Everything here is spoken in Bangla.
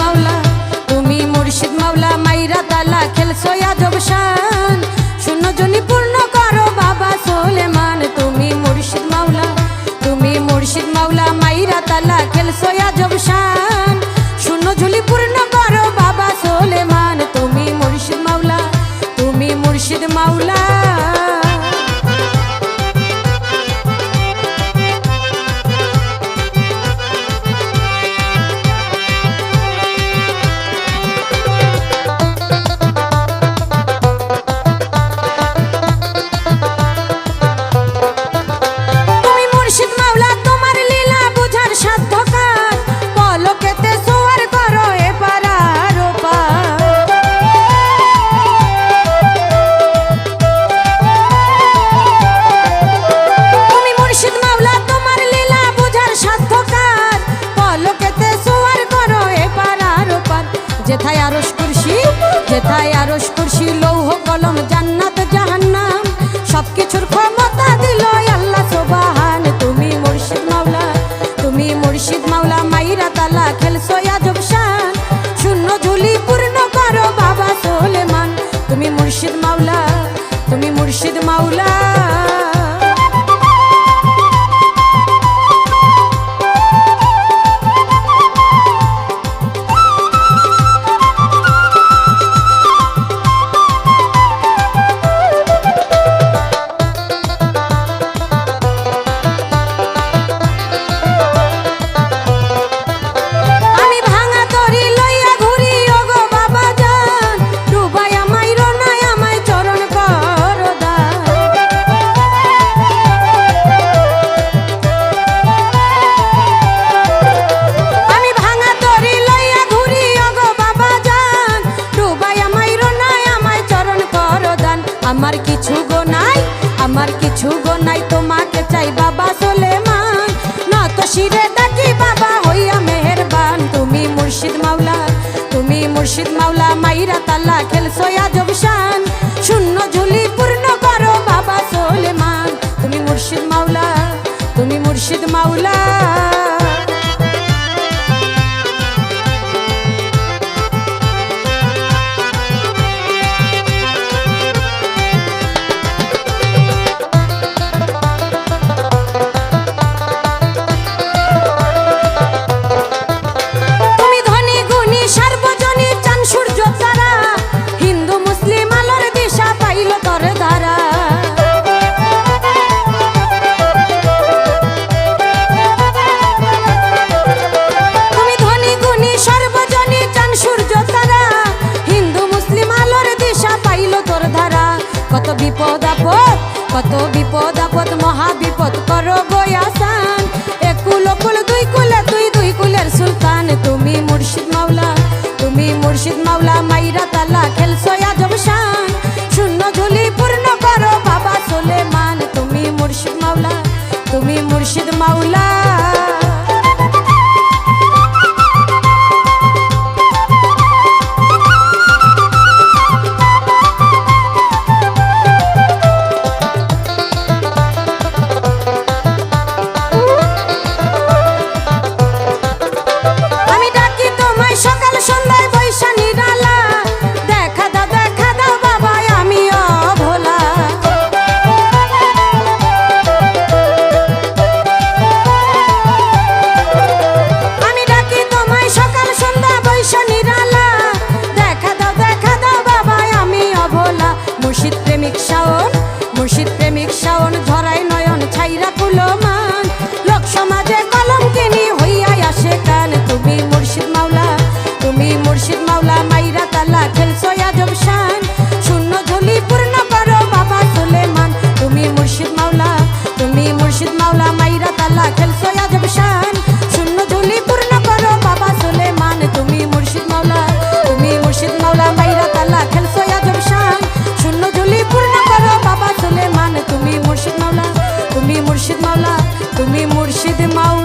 মাওলা, তুমি মুর্শিদ মাওলা, মাইরা তালা খেলছো আজব শান। শূন্য জনি পূর্ণ করো বাবা সোলেমান, তুমি মুর্শিদ মাওলা, তুমি মুর্শিদ মাওলা, মাইরা তালা খেলছো আজব শান। শূন্য ঝুলি পূর্ণ করো বাবা সোলেমান, তুমি মুর্শিদ মাওলা, তুমি মুর্শিদ মাওলা। যেথায় আরস কুরসি, যেথায় আরস কুরসি, লৌহ কলম, জান্নাত, জাহান্নাম। সবকিছুর ক্ষমতা দিল আল্লাহ সোবাহান। তুমি মুর্শিদ মাওলা, তুমি মুর্শিদ মাওলা, মাইরা তালা খেলছো আজব শান। শূন্য ঝুলি পূর্ণ করো বাবা সোলেমান। তুমি মুর্শিদ মাওলা, তুমি মুর্শিদ মাওলা। কিছু গো কত বিপদ, আপদ মহা বিপদ করো গোয়াসান এক কুল দুই কুলে তুই দুই কুলের সুলতান। তুমি মুর্শিদ মাওলা, তুমি মুর্শিদ মাওলা, মাইরা তালা খেলছো আজব শান শূন্য ঝুলি পূর্ণ করো বাবা সুলেমান। তুমি মুর্শিদ মাওলা, তুমি মুর্শিদ মাওলা বাবা